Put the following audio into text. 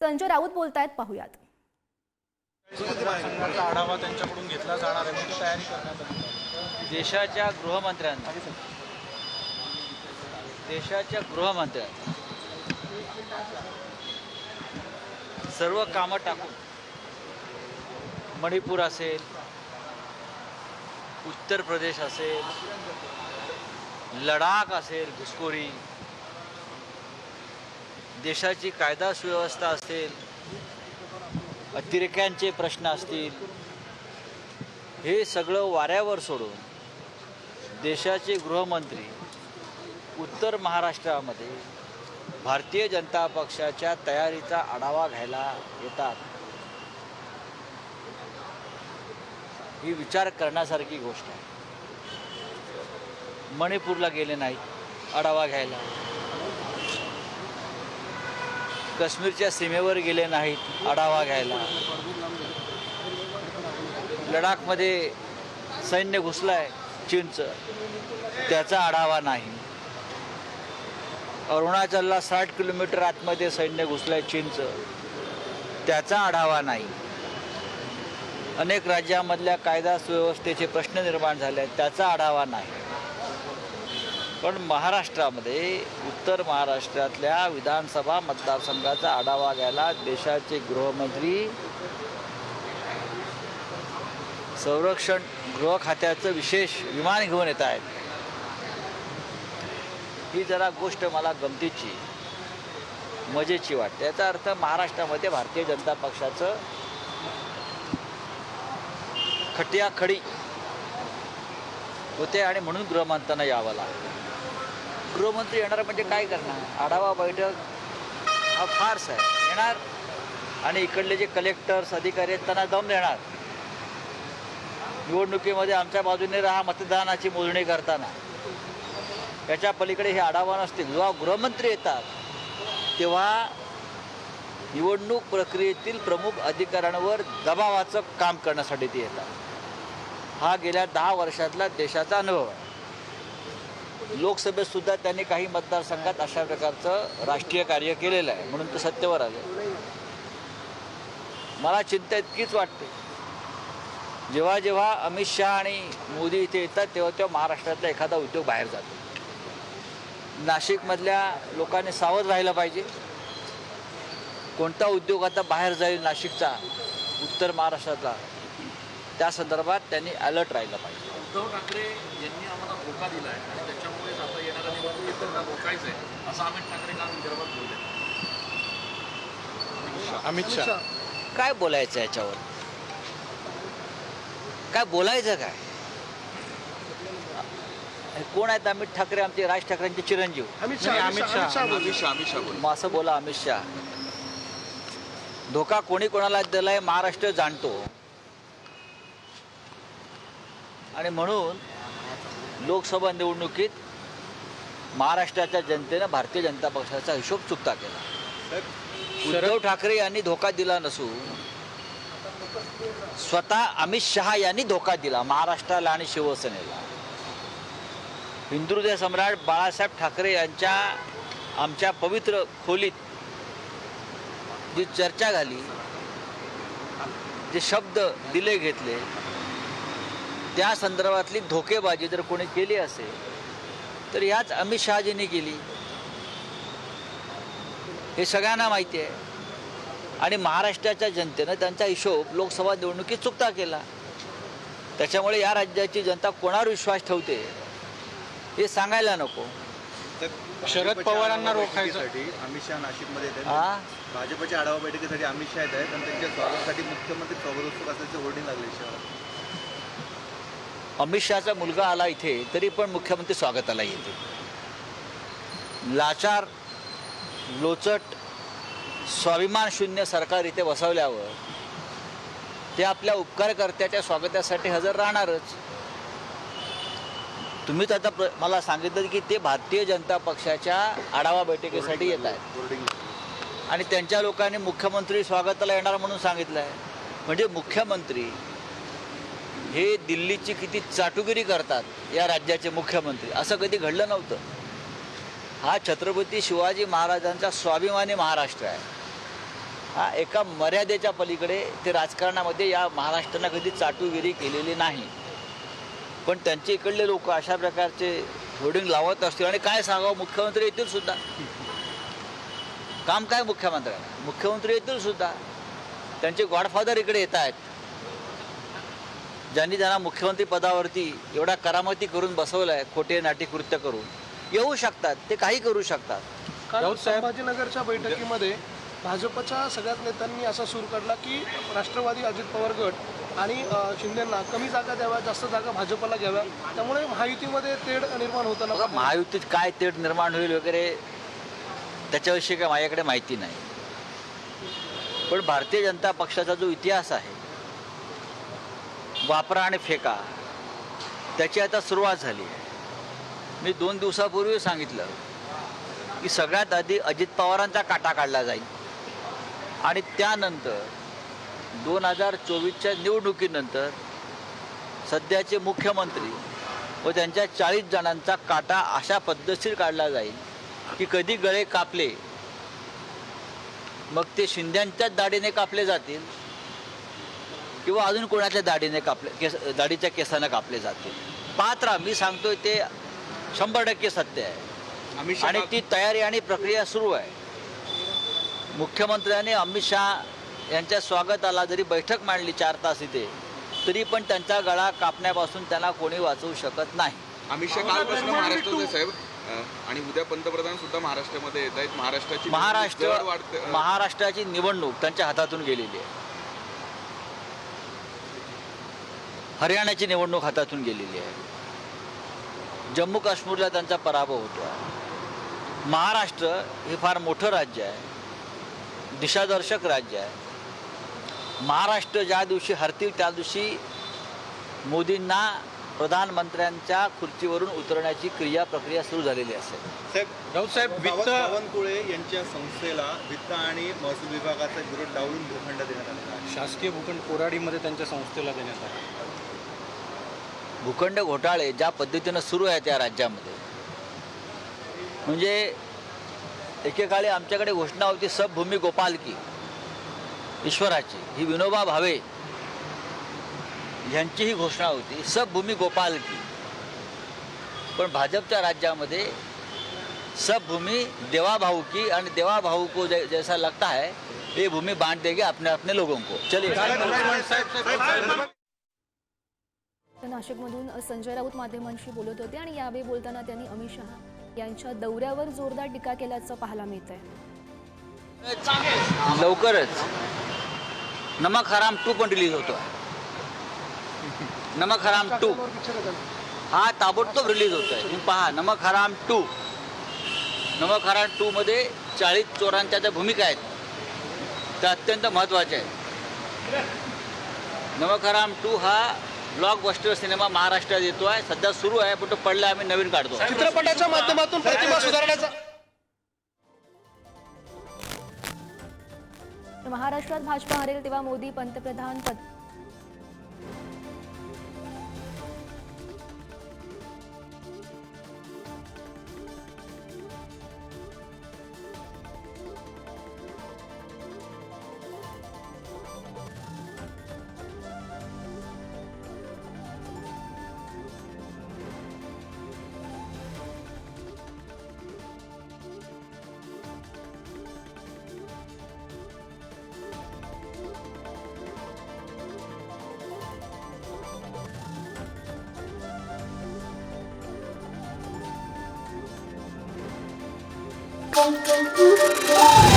संजय राऊत बोलतायत पाहुयात. आढावा त्यांच्याकडून घेतला जाणार आहे तयारी करण्यात आहे. देशाच्या गृहमंत्र्यांना. देशाच्या गृहमंत्र्यांना. सर्व कामं टाकून. मणिपूर असेल उत्तर प्रदेश असेल लडाख असेल घुसखोरी. देशाची कायदा सुव्यवस्था असेल अतिरेक्यांचे प्रश्न असतील हे सगळं वाऱ्यावर सोडून देशाचे गृहमंत्री उत्तर महाराष्ट्रामध्ये भारतीय जनता पक्षाच्या तयारीचा आढावा घ्यायला येतात. ही विचार करण्यासारखी गोष्ट आहे. मणिपूरला गेले नाहीत आढावा घ्यायला. काश्मीरच्या सीमेवर गेले नाहीत आढावा घ्यायला. लडाखमध्ये सैन्य घुसलाय चीनचं. त्याचा आढावा नाही. अरुणाचलला साठ किलोमीटर आतमध्ये सैन्य घुसलं आहे चीनचं. त्याचा आढावा नाही. अनेक राज्यामधल्या कायदा सुव्यवस्थेचे प्रश्न निर्माण झाले आहेत त्याचा आढावा नाही. पण महाराष्ट्रामध्ये उत्तर महाराष्ट्रातल्या विधानसभा मतदारसंघाचा आढावा घ्यायला देशाचे गृहमंत्री संरक्षण गृह खात्याचं विशेष विमान घेऊन येत आहेत. ही जरा गोष्ट मला गमतीची मजेची वाटते. याचा अर्थ महाराष्ट्रामध्ये भारतीय जनता पक्षाचं खटियाखडी होते आणि म्हणून गृहमंत्र्यांना यावं लागतं. गृहमंत्री येणार म्हणजे काय करणार? आढावा बैठक हा फार्स आहे. येणार आणि इकडले जे कलेक्टर्स अधिकारी आहेत त्यांना दम देणार. निवडणुकीमध्ये आमच्या बाजूने राहा मतदानाची मोजणी करताना. त्याच्या पलीकडे हे आढावा नसतील. जेव्हा गृहमंत्री येतात तेव्हा निवडणूक प्रक्रियेतील प्रमुख अधिकाऱ्यांवर दबावाचं काम करण्यासाठी ते येतात. हा गेल्या दहा वर्षातला देशाचा अनुभव आहे. लोकसभेत सुद्धा त्यांनी काही मतदारसंघात अशा प्रकारचं राष्ट्रीय कार्य केलेलं आहे म्हणून ते सत्तेवर आले. मला चिंता इतकीच वाटते. जेव्हा जेव्हा अमित शहा आणि मोदी इथे येतात तेव्हा तेव्हा महाराष्ट्रातला एखादा उद्योग बाहेर जातो. नाशिकमधल्या लोकांनी सावध राहिलं पाहिजे. कोणता उद्योग आता बाहेर जाईल नाशिकचा उत्तर महाराष्ट्रातला त्या संदर्भात त्यांनी अलर्ट राहिलं पाहिजे. उद्धव ठाकरे यांनी आम्हाला धोका दिला आहे आणि त्याच्यामुळेच आता येणाऱ्या निवडणुकीत त्यांना रोखायचं आहे असं अमित ठाकरे काल विदर्भात बोलले. अमित शहा. काय बोलायचं याच्यावर? काय बोलायचं काय? कोण आहेत अमित ठाकरे? आमचे राज ठाकरेंचे चिरंजीव. अमित शहा अमित शहा. अमित शहा अमित शहा मग असं बोला अमित शहा. धोका कोणी कोणाला दिलाय महाराष्ट्र जाणतो. आणि म्हणून लोकसभा निवडणुकीत महाराष्ट्राच्या जनतेनं भारतीय जनता पक्षाचा हिशोब चुकता केला. उद्धव ठाकरे यांनी धोका दिला नसून स्वतः अमित शहा यांनी धोका दिला महाराष्ट्राला आणि शिवसेनेला. हिंदुहृदय सम्राट बाळासाहेब ठाकरे यांच्या आमच्या पवित्र खोलीत जी चर्चा झाली जे शब्द दिले घेतले त्या संदर्भातली धोकेबाजी जर कोणी केली असेल तर ह्याच अमित शहाजींनी केली. हे सगळ्यांना माहिती आहे. आणि महाराष्ट्राच्या जनतेनं त्यांचा हिशोब लोकसभा निवडणुकीत चुकता केला. त्याच्यामुळे या राज्याची जनता कोणावर विश्वास ठेवते हे सांगायला नको. शरद पवारांना रोखायचं. अमित शहा नाशिकमध्ये हा? भाजपच्या आढावा बैठकीसाठी अमित शहा येत आहेत आणि त्यांच्या स्वागतासाठी मुख्यमंत्री स्वागतोत्सुक असल्याचे होर्डिंग लागले शहरात. अमित शहाचा मुलगा आला इथे तरी पण मुख्यमंत्री स्वागताला येते लाचार लोचट स्वाभिमान शून्य सरकार इथे बसवल्यावर ते आपल्या उपकारकर्त्याच्या स्वागतासाठी हजर राहणारच. तुम्हीच आता प्र मला सांगितलं की ते भारतीय जनता पक्षाच्या आढावा बैठकीसाठी येत आहेत. आणि त्यांच्या लोकांनी मुख्यमंत्री स्वागताला येणार म्हणून सांगितलं आहे म्हणजे मुख्यमंत्री हे दिल्लीची किती चाटुगिरी करतात या राज्याचे मुख्यमंत्री. असं कधी घडलं नव्हतं. हा छत्रपती शिवाजी महाराजांचा स्वाभिमानी महाराष्ट्र आहे. हा एका मर्यादेच्या पलीकडे ते राजकारणामध्ये या महाराष्ट्रानं कधी चाटुगिरी केलेली नाही. पण त्यांचे इकडले लोक अशा प्रकारचे होर्डिंग लावत असतील आणि काय सांगावं? मुख्यमंत्री येतील सुद्धा. काम काय मुख्यमंत्र्यांना? मुख्यमंत्री येतील सुद्धा. त्यांचे गॉडफादर इकडे येत आहेत. ज्यांनी त्यांना मुख्यमंत्री पदावरती एवढा करामती करून बसवलं आहे खोटे नाटी कृत्य करून येऊ शकतात ते काही करू शकतात. साहेब- संभाजीनगरच्या बैठकीमध्ये भाजपच्या सगळ्याच नेत्यांनी असा सूर काढला की राष्ट्रवादी अजित पवार गट आणि शिंदेंना कमी जागा द्याव्या जास्त जागा भाजपला घ्याव्या त्यामुळे महायुतीमध्ये तेढ निर्माण होताना महायुतीत काय तेढ निर्माण होईल वगैरे त्याच्याविषयी काय माझ्याकडे माहिती नाही. पण भारतीय जनता पक्षाचा जो इतिहास आहे वापरा आणि फेका. त्याची आता सुरुवात झाली. मी दोन दिवसापूर्वी सांगितलं की सगळ्यात आधी अजित पवारांचा काटा काढला जाईल. आणि त्यानंतर दोन हजार चोवीसच्या निवडणुकीनंतर सध्याचे मुख्यमंत्री व त्यांच्या चाळीस जणांचा काटा अशा पद्धतशीर काढला जाईल की कधी गळे कापले मग ते शिंद्यांच्याच दाढीने कापले जातील किंवा अजून कोणाच्या दाढीने कापले केस दाढीच्या केसानं कापले जातील पात्रा मी सांगतोय ते शंभर टक्के सत्य आहे. आणि ती तयारी आणि प्रक्रिया सुरू आहे. मुख्यमंत्र्यांनी अमित शहा यांच्या स्वागताला जरी बैठक मांडली चार तास इथे तरी पण त्यांचा गळा कापण्यापासून त्यांना कोणी वाचवू शकत नाही. अमित शहा कालपासून महाराष्ट्रात आहे साहेब. आणि उद्या पंतप्रधान सुद्धा महाराष्ट्रामध्ये येत आहेत. महाराष्ट्राची महाराष्ट्र महाराष्ट्राची निवडणूक त्यांच्या हातातून गेलेली आहे. हरियाणाची निवडणूक हातातून गेलेली आहे. जम्मू काश्मीरला त्यांचा पराभव होतो आहे महाराष्ट्र हे फार मोठं राज्य आहे. दिशादर्शक राज्य आहे. महाराष्ट्र ज्या दिवशी हरतील त्या दिवशी मोदींना प्रधानमंत्र्यांच्या खुर्चीवरून उतरण्याची क्रिया प्रक्रिया सुरू झालेली असेल. साहेब वित्त बावनकुळे यांच्या संस्थेला वित्त आणि महसूल विभागाचा विरोध डावलून भूखंड देण्यात आलेला आहे शासकीय भूखंड कोराडीमध्ये त्यांच्या संस्थेला देण्यात आला. भूखंड घोटाळे ज्या पद्धतीनं सुरू आहे त्या राज्यामध्ये म्हणजे एकेकाळी आमच्याकडे घोषणा होती सबभूमी गोपालकी ईश्वराची ही विनोबा भावे यांची ही घोषणा होती सबभूमी गोपालकी पण भाजपच्या राज्यामध्ये सब भूमी देवा भाऊ की आणि देवा भाऊ को जै- जैसा लगता है ये भूमि बांट देगी अपने अपने लोगों को चलिए नाशिकमधून संजय राऊत माध्यमांशी बोलत होते आणि यावेळी बोलताना त्यांनी अमित शहा यांच्या दौऱ्यावर जोरदार टीका केल्याचं पाहायला मिळत आहे लवकरच. नमक हराम टू पण रिलीज होतो नमक हराम टू. हा ताबडतोब रिलीज होतोय. तुम्ही पहा नमक हराम टू. नमक हराम टू मध्ये चाळीस चोरांच्या ज्या भूमिका आहेत त्या अत्यंत महत्त्वाच्या आहेत. नमक हराम टू हा ब्लॉकबस्टर सिनेमा महाराष्ट्रात येतो आहे सध्या सुरू आहे पण तो पडला आम्ही नवीन काढतो. चित्रपटाच्या माध्यमातून प्रतिमा सुधारण्याचा महाराष्ट्रात भाजपा हरेल तेव्हा मोदी पंतप्रधान पद tão, tão, tão.